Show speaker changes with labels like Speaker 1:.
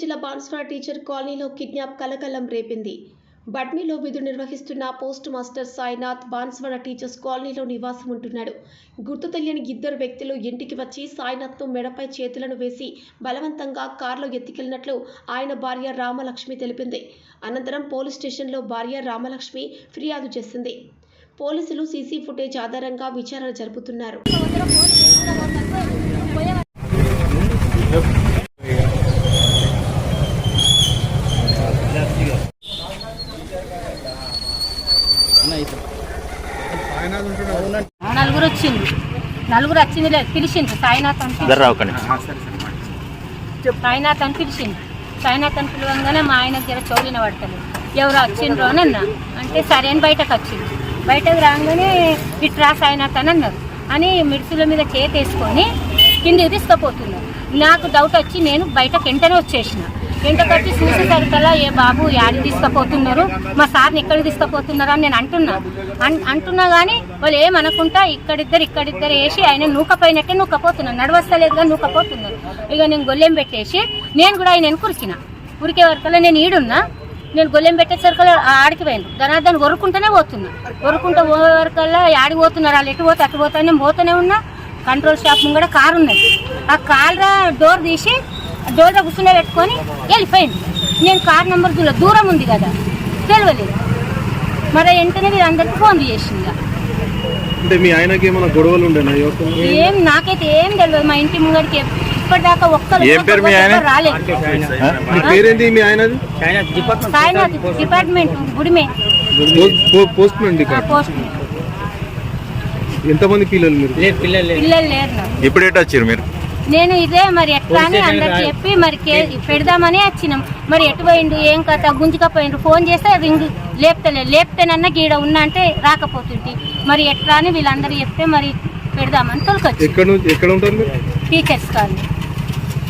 Speaker 1: జిల్లా బాన్స్వాడ టీచర్ కాలనీలో కిడ్నాప్ కలకలం రేపింది. బట్మీలో విధులు నిర్వహిస్తున్న post master Sainath Banswada teachers కాలనీలో నివాసం ఉంటున్నాడు. గుర్తు తెలియని ఇద్దరు వ్యక్తులు ఇంటికి వచ్చి సాయినాథ్ను మెడపై చేతులను వేసి బలవంతంగా కారులో ఎత్తికెళ్ళినట్లు ఆయన భార్య రామలక్ష్మి తెలిపింది. అనంతరం పోలీస్ స్టేషన్లో భార్య రామలక్ష్మి ఫిర్యాదు చేసింది. పోలీసులు సీసీ ఫుటేజ్ ఆధారంగా విచారణ జరుపుతున్నారు.
Speaker 2: నలుగురు వచ్చింది నలుగురు వచ్చింది లేదు పిలిచింది సాయినాథ్ అని సాయినాథ్ అని పిలిచింది సాయినాథ్ అని పిలవంగానే మా ఆయన జర చౌలిన పడతలేదు. ఎవరు వచ్చిండ్రు అని అన్నా. అంటే సరే అని బయటకు వచ్చింది బయటకు రాగానే ఇట్రా సాయినాథ్ అని అన్నారు. అని మిడిసిల మీద చేతి వేసుకొని కిందికి తీసుకుపోతున్నారు. నాకు డౌట్ వచ్చి నేను బయటకు వెంటనే వచ్చేసిన. వెంటకు వచ్చి చూసేసరికల్లా ఏ బాబు యాడికి తీసుకుపోతున్నారు? మా సార్ని ఎక్కడ తీసుకుపోతున్నారు అని నేను అంటున్నా. అంటున్నా కానీ వాళ్ళు ఏమనుకుంటా ఇక్కడిద్దరు ఇక్కడిద్దరు వేసి ఆయన నూకపోయినట్టే నూకపోతున్నారు. నడవస్తలేదుగా నూకపోతున్నారు. ఇక నేను గొల్లెం పెట్టేసి నేను కూడా ఆయన కురికిన. ఉరికే వరకల్లా నేను ఈడున్నా. నేను గొల్లెం పెట్టేసరికల్లా ఆడికి పోయాను ధనార్దన్ వరుకుంటూనే పోతున్నా. వరుకుంటూ పోయే వరకల్లా ఆడికి పోతున్నారు. వాళ్ళు ఎటు పోతే అటు పోతా నేను పోతూనే ఉన్నా. కంట్రోల్ షాప్ ముంగడ కారు ఉన్నది ఆ కార్ డోర్ తీసి డోర్ కూర్చునే పెట్టుకొని వెళ్ళిపోయింది నేను కార్ నెంబర్ దూరం దూరం ఉంది కదా తెలియలేదు మరి వెంటనే మీరు అందరికి ఫోన్ చేసింది.
Speaker 3: అంటే మీ ఆయనకి ఏమైనా గొడవలు ఉండేనా
Speaker 2: ఏం నాకైతే ఏం తెలియదు మా ఇంటి ముంగడికి ఇప్పటిదాకా ఒక్కరు
Speaker 4: ఏం పేరు మీ ఆయన?
Speaker 2: రాలేదు.
Speaker 3: మీ ఆయనది?
Speaker 2: సాయినాథ్ డిపార్ట్మెంట్. గుడిమే.
Speaker 3: పోస్ట్- పోస్ట్ ఎంతమంది పిల్లలు మీరు?
Speaker 2: పిల్లలు లేరు.
Speaker 4: ఇప్పుడు ఎటు వచ్చారు మీరు?
Speaker 2: నేను ఇదే మరి ఎట్లా అని అందరికి చెప్పి మరి కే- పెడదామని వచ్చినాం. మరి ఎటు పోయిండు ఏం కథ గుంజుకపోయిండు ఫోన్ చేస్తే రింగ్ లేపుతలే లేపుతేనన్నా గీడ ఉన్నా అంటే రాకపోతుంది మరి ఎట్లా అని వీళ్ళందరూ చెప్తే మరి పెడదామని తొలకొచ్చి. Teachers colony.